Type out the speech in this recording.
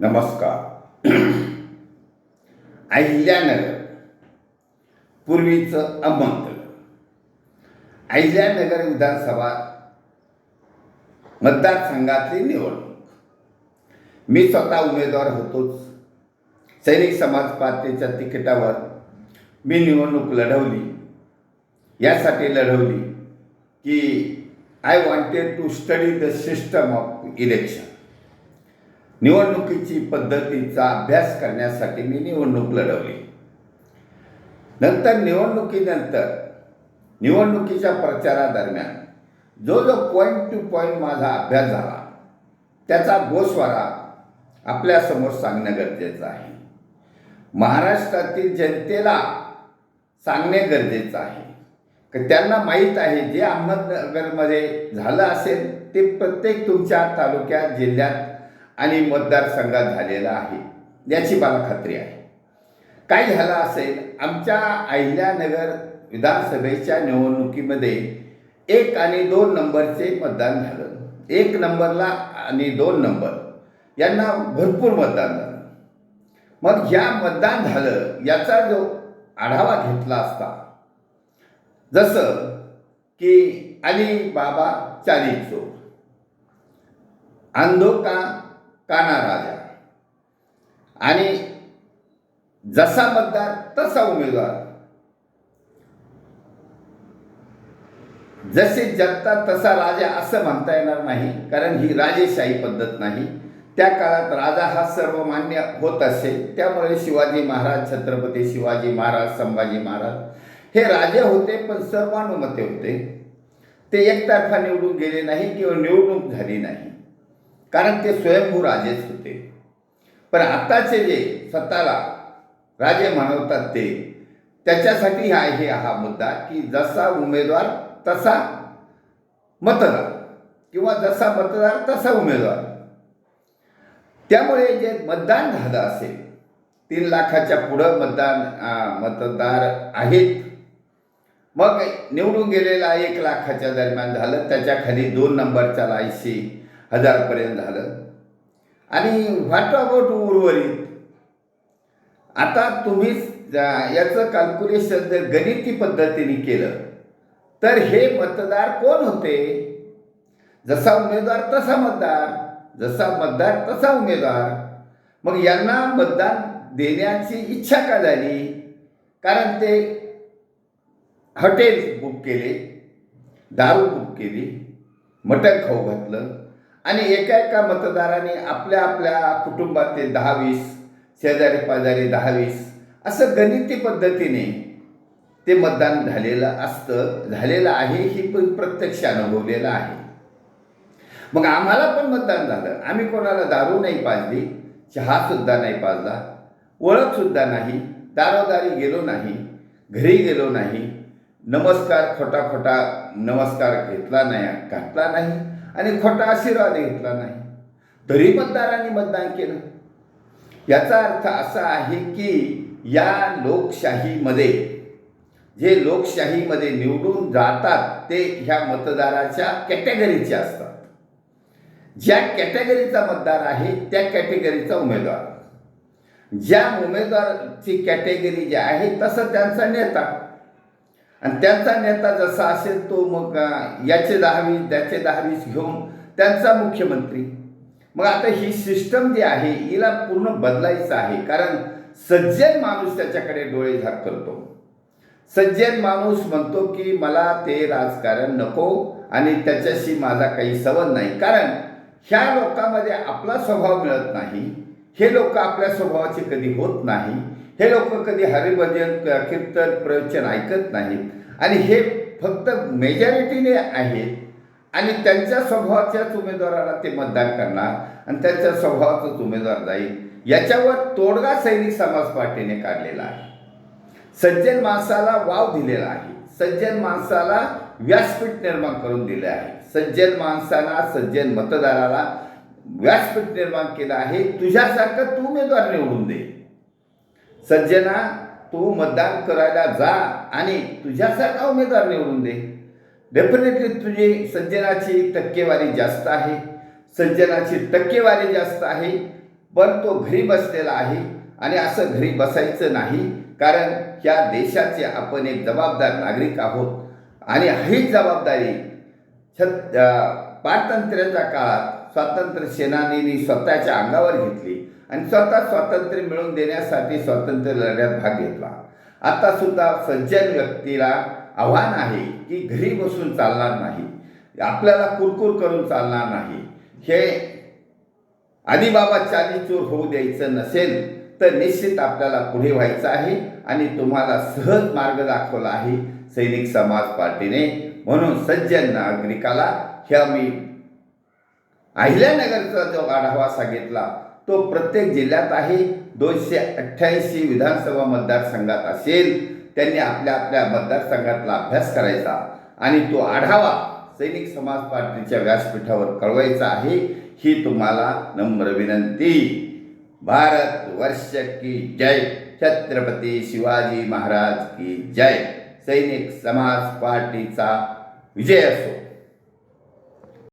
नमस्कार. अहिल्यानगर पूर्वीचं अहमदनगर अहिल्यानगर विधानसभा मतदारसंघातली निवडणूक. मी स्वतः उमेदवार होतोच. सैनिक समाज पार्टीच्या तिकिटावर मी निवडणूक लढवली. यासाठी लढवली की I wanted to study the system of election निवडणुकीची पद्धतीचा अभ्यास करण्यासाठी मी निवडणूक लढवली. नंतर निवडणुकीनंतर निवडणुकीच्या प्रचारादरम्यान जो जो पॉईंट टू पॉईंट माझा अभ्यास झाला त्याचा गोस्वारा आपल्यासमोर सांगणं गरजेचं आहे. महाराष्ट्रातील जनतेला सांगणे गरजेचं आहे. की त्यांना माहीत आहे जे अहमदनगरमध्ये झालं असेल ते प्रत्येक तुमच्या तालुक्यात जिल्ह्यात आणि मतदारसंघात झालेला आहे. याची मला खात्री आहे. काय झालं असेल? आमच्या अहिल्यानगर विधानसभेच्या निवडणुकीमध्ये एक आणि दोन नंबरचे मतदान झालं. एक नंबरला आणि दोन नंबर. यांना भरपूर मतदान झालं. मग ह्या मतदान झालं याचा जो आढावा घेतला असता जसं की अली बाबा चाली चोर का काना राजा. आणि जसा मतदार तसा उमेदवार. जसे जगता तसा राजा असं म्हणता येणार नाही कारण ही राजेशाही पद्धत नाही. त्या काळात राजा हा सर्वमान्य होत असेल त्यामुळे शिवाजी महाराज छत्रपती शिवाजी महाराज संभाजी महाराज हे राजे होते पण सर्वानुमते होते. ते एकतर्फा निवडून गेले नाही किंवा निवडणूक झाली नाही. कारण ते स्वयंभू राजेच होते. पण आताचे जे स्वतःला राजे म्हणवतात ते त्याच्यासाठी हा आहे हा मुद्दा की जसा उमेदवार तसा मतदार. किंवा जसा मतदार तसा उमेदवार. त्यामुळे जे मतदान झालं असेल तीन लाखाच्या पुढं मतदान मतदार आहेत. मग निवडून गेलेला एक लाखाच्या दरम्यान झालं त्याच्याखाली दोन नंबरचा ऐंशी हजारपर्यंत झालं. आणि व्हॉट अबाउट उर्वरित? आता तुम्ही याचं कॅल्क्युलेशन जर गणिती पद्धतीने केलं तर हे मतदार कोण होते? जसा उमेदवार तसा मतदार. जसा मतदार तसा उमेदवार. मग यांना मतदान देण्याची इच्छा का झाली? कारण ते हॉटेल बुक केले दारू बुक केली मटण खाऊ घातलं आणि एका एका मतदाराने आपल्या आपल्या कुटुंबातील दहा वीस शेजारी पाजारी दहा वीस असं गणिती पद्धतीने ते मतदान झालेलं असतं झालेलं आहे ही पण प्रत्यक्ष अनुभवलेलं आहे. मग आम्हाला पण मतदान झालं. आम्ही कोणाला दारू नाही पाजली चहासुद्धा नाही पाजला ओळखसुद्धा नाही दारोदारी गेलो नाही घरी गेलो नाही नमस्कार खोटा खोटा नमस्कार घेतला नाही घातला नाही आणि खोटा आशीर्वाद घेतला नाही. तरी मतदारांनी मतदान केलं. याचा अर्थ असा आहे की या लोकशाहीमध्ये जे लोकशाहीमध्ये निवडून जातात ते ह्या मतदाराच्या कॅटेगरीचे असतात. ज्या कॅटेगरीचा मतदार आहे त्या कॅटेगरीचा उमेदवार. ज्या उमेदवारची कॅटेगरी जी आहे तसं त्यांचा नेता. आणि त्यांचा नेता जसा असेल तो मग याचे दहावीस त्याचे दहावीस घेऊन त्यांचा मुख्यमंत्री. मग आता ही सिस्टम जी आहे हिला पूर्ण बदलायचं आहे. कारण सज्जन माणूस त्याच्याकडे डोळे झाक करतो सज्जन माणूस म्हणतो की मला ते राजकारण नको आणि त्याच्याशी माझा काही संबंध नाही. कारण ह्या लोकांमध्ये आपला स्वभाव मिळत नाही. हे लोक आपल्या स्वभावाचे कधी होत नाही. हे लोक कधी हरिभजन कीर्तन प्रवचन ऐकत नाहीत. आणि हे फक्त मेजॉरिटीने आहेत. आणि त्यांच्या स्वभावाच्याच उमेदवाराला ते मतदान करणार आणि त्यांच्या स्वभावाचाच उमेदवार जाईल. याच्यावर तोडगा सैनिक समाज पार्टीने काढलेला आहे. सज्जन माणसाला वाव दिलेला आहे. सज्जन माणसाला व्यासपीठ निर्माण करून दिले आहे. सज्जन माणसाला सज्जन मतदाराला व्यासपीठ निर्माण केलं आहे तुझ्यासारखं तू उमेदवार निवडून दे. सज्जना तू मतदान करायला जा आणि तुझ्यासारखा उमेदवार निवडून दे. डेफिनेटली तुझी सज्जनाची टक्केवारी जास्त आहे. सज्जनाची टक्केवारी जास्त आहे पण तो घरी बसलेला आहे आणि असं घरी बसायचं नाही कारण ह्या देशाचे आपण एक जबाबदार नागरिक आहोत. आणि ही जबाबदारी छत पारतंत्र्याच्या काळात स्वातंत्र्य सेनानींनी स्वतःच्या अंगावर घेतली आणि स्वतः स्वातंत्र्य मिळवून देण्यासाठी स्वातंत्र्य लढ्यात भाग घेतला. आता सुद्धा सज्जन व्यक्तीला आव्हान आहे की घरी बसून चालणार नाही. आपल्याला कुरकुर करून चालणार नाही. हे आदिबाबा चाली चोर होऊ द्यायचं नसेल तर निश्चित आपल्याला पुढे व्हायचं आहे आणि तुम्हाला सहज मार्ग दाखवला आहे सैनिक समाज पार्टीने. म्हणून सज्जन नागरिकाला ह्या मी अहिल्यानगरचा जो आढावा सांगितला तो प्रत्येक जिल्ह्यात आहे. दोनशे अठ्ठ्याऐंशी विधानसभा मतदारसंघात असेल त्यांनी आपल्या आपल्या मतदारसंघातला अभ्यास करायचा. आणि तो आढावा सैनिक समाज पार्टीच्या व्यासपीठावर कळवायचा आहे ही तुम्हाला नम्र विनंती. भारत वर्ष की जय. छत्रपती शिवाजी महाराज की जय. सैनिक समाज पार्टीचा विजय असो.